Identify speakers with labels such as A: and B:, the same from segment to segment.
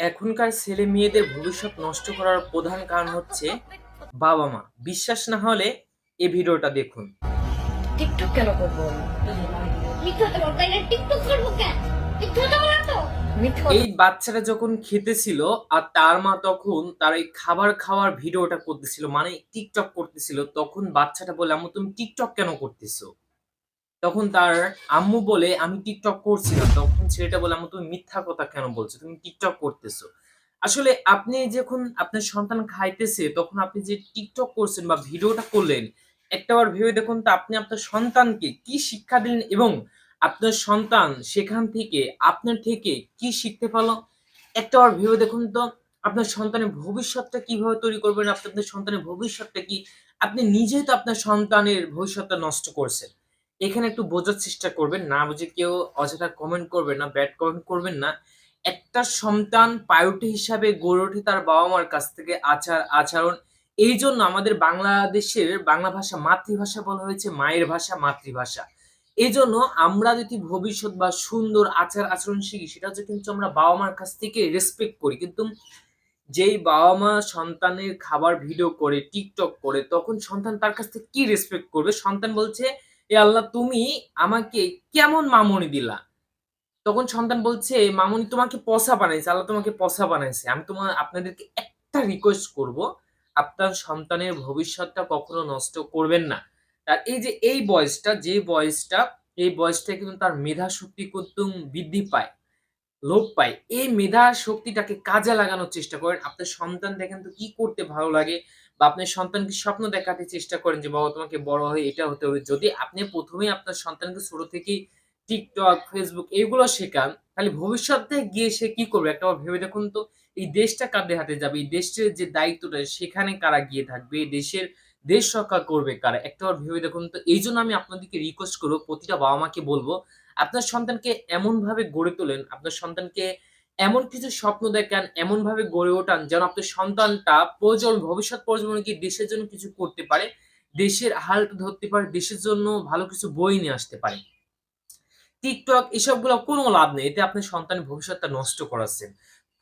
A: এখনকার ছেলে মেয়েদের ভবিষ্যৎ নষ্ট করার প্রধান কারণ হচ্ছে বাবা মা। বিশ্বাস না হলে এ ভিডিওটা দেখুন।
B: টিকটক কেন করব?
A: এই বাচ্চাটা যখন খেতেছিল আর তার মা তখন তার এই খাবার খাওয়ার ভিডিওটা করতেছিল মানে টিকটক করতেছিল তখন বাচ্চাটা বলে আম্মু তুমি টিকটক কেন করতেছো? তখন তার আম্মু বলে, আমি টিকটক করছি না। তখন ছেলেটা বলে, আম্মু, তুমি মিথ্যা কথা কেন বলছো? তুমি টিকটক করতেছো। আসলে আপনি যখন আপনার সন্তান খাইতেছে, তখন আপনি যে টিকটক করছেন বা ভিডিওটা করলেন, একটাবার ভেবে দেখুন তো আপনি আপনার সন্তানকে কি শিক্ষা দিলেন এবং আপনার সন্তান সেখান থেকে আপনার থেকে কি শিখতে পারল? একটাবার ভেবে দেখুন তো আপনার সন্তানের ভবিষ্যৎটা কীভাবে তৈরি করবেন আপনি আপনার সন্তানের ভবিষ্যৎটা কি, আপনি নিজেই তো আপনার সন্তানের ভবিষ্যৎটা নষ্ট করছেন। এখানে একটু বোঝার চেষ্টা করবেন, না বুঝে কেউ অযথা কমেন্ট করবেন না ব্যাড কমেন্ট করবেন না। একটা সন্তান পায়ুটি হিসাবে গড়ে ওঠে তার বাবা মার কাছ থেকে আচার, আচরণ। এই জন্য আমাদের বাংলাদেশের বাংলা ভাষা মাতৃভাষা বলা হয়েছে, মায়ের ভাষা, মাতৃভাষা। এই জন্য আমরা যদি ভবিষ্যৎ বা সুন্দর আচার, আচরণ শিখি, সেটা হচ্ছে কিন্তু আমরা বাবা মার কাছ থেকে রেসপেক্ট করি। কিন্তু যেই বাবা মা সন্তানের খাবার ভিডিও করে টিকটক করে, তখন সন্তান তার কাছ থেকে কি রেসপেক্ট করবে? সন্তান বলছে এ আল্লাহ, তুমি আমাকে কেমন মামনি দিলা? তখন সন্তান বলছে, মামনি তোমাকে পসা বানাইছে, আল্লাহ তোমাকে পসা বানাইছে। আমি তোমার আপনাদেরকে একটা রিকোয়েস্ট করব, আপনার সন্তানের ভবিষ্যৎটা কখনো নষ্ট করবেন না। তার এই যে, এই বয়সটা, যে বয়সটা, এই বয়সটা কিন্তু তার মেধা শক্তি কিন্তু বৃদ্ধি পায়, লোপ পায়। এই মেধা শক্তিটাকে কাজে লাগানোর চেষ্টা করেন। আপনার সন্তান দেখেন তো কি করতে ভালো লাগে? বা আপনার সন্তানকে স্বপ্ন দেখাতে চেষ্টা করেন যে, বাবা, তোমাকে বড় হয়ে, এটা হতে হবে। যদি আপনি প্রথমেই আপনার সন্তানকে ছোট থেকেই টিকটক ফেসবুক এগুলো শেখান, তাহলে ভবিষ্যতে গিয়ে সে কি করবে? একটা ভেবে দেখুন তো, এই দেশটা কাদের হাতে যাবে? এই দেশের যে দায়িত্বটা, সেখানে কারা গিয়ে থাকবে? দেশের দেশ রক্ষা করবে কারা? একটা ভেবে দেখুন তো, এই জন্য আমি আপনাদেরকে রিকোয়েস্ট করব, প্রতিটা বাবা মাকে বলব, আপনার সন্তানকে এমন ভাবে গড়ে তোলেন, আপনার সন্তানকে এমন কিছু স্বপ্ন দেখান এমন ভাবে গড়ে ওঠান যেন আপনার সন্তানটা প্রজন্ম, ভবিষ্যৎ প্রজন্মে কি দেশের জন্য কিছু করতে পারে, দেশের হালটা ধরতে পারে, দেশের জন্য ভালো কিছু বই নিয়ে আসতে পারে। টিকটক এসবগুলো কোনো লাভ নেই, এতে আপনার সন্তানের ভবিষ্যৎটা নষ্ট করাচ্ছেন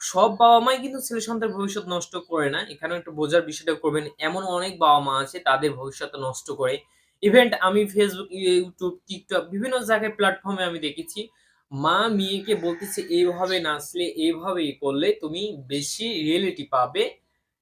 A: সব বাবা মাই কিন্তু ছেলে সন্তানের ভবিষ্যৎ নষ্ট করে না এখানে একটু বোঝার বিষয়টা করবেন, এমন অনেক বাবা মা আছে তাদের ভবিষ্যৎটা নষ্ট করে। ইভেন্ট আমি ফেসবুক ইউটিউব টিকটক বিভিন্ন জায়গায় প্ল্যাটফর্মে আমি দেখেছি। মা মেয়েকে বলতেছে, এইভাবে নাচলে, এইভাবে করলে তুমি বেশি রিয়েলিটি পাবে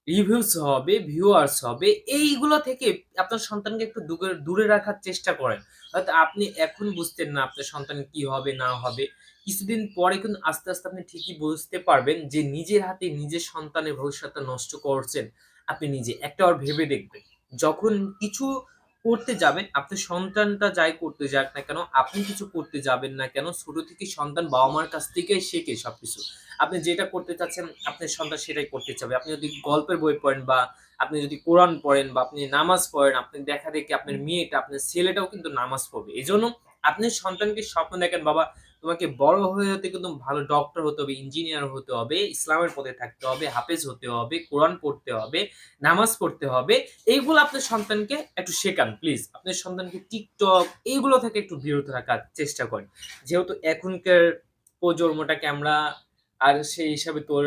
A: রিভিউস হবে ভিউয়ার্স হবে। এইগুলো থেকে আপনার সন্তানকে একটু দূরে দূরে রাখার চেষ্টা করেন। হয়তো আপনি এখন বুঝতেন না আপনার সন্তান কি হবে, না হবে। কিছুদিন পরে কিন্তু আস্তে আস্তে আপনি ঠিকই বুঝতে পারবেন যে নিজের হাতে নিজের সন্তানের ভবিষ্যৎটা নষ্ট করছেন। আপনি নিজে একটাবার ভেবে দেখবেন। যখন কিছু করতে যাবেন, আপনি সন্তানটা যাই করতে যাক না কেন, আপনি কিছু করতে যাবেন না কেন, ছোট থেকে সন্তান বাবা মার কাছ থেকে শেখে সবকিছু। আপনি যেটা করতে চাচ্ছেন, আপনার সন্তান সেটাই করতে চাবে। আপনি যদি গল্পের বই পড়েন বা আপনি যদি কোরআন পড়েন বা আপনি নামাজ পড়েন, আপনি দেখা দেখি আপনার মেয়েটা, আপনার ছেলেটাও কিন্তু নামাজ পড়বে। এই জন্য আপনি সন্তানকে স্বপ্ন দেখেন, বাবা তোমাকে বড় হয়ে হতে কিন্তু ভালো ডক্টর হতে হবে ইঞ্জিনিয়ার হতে হবে, ইসলামের পথে থাকতে হবে, হাফেজ হতে হবে, কোরআন পড়তে হবে, নামাজ পড়তে হবে, এইগুলো আপনার সন্তানকে একটু শেখান প্লিজ আপনার সন্তানকে টিকটক, এইগুলো থেকে একটু বিরত রাখার চেষ্টা করেন। যেহেতু এখনকার প্রজন্মটাকে আমরা আর সেই হিসাবে তোর